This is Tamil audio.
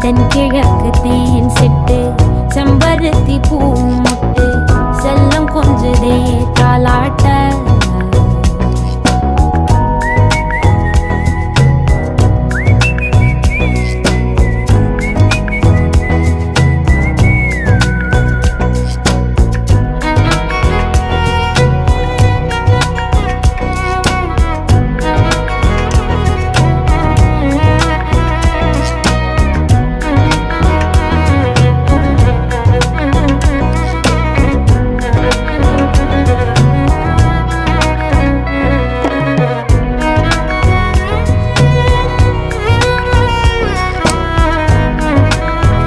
கிழக்கு தேன் சிட்டு செம்பருத்தி பூ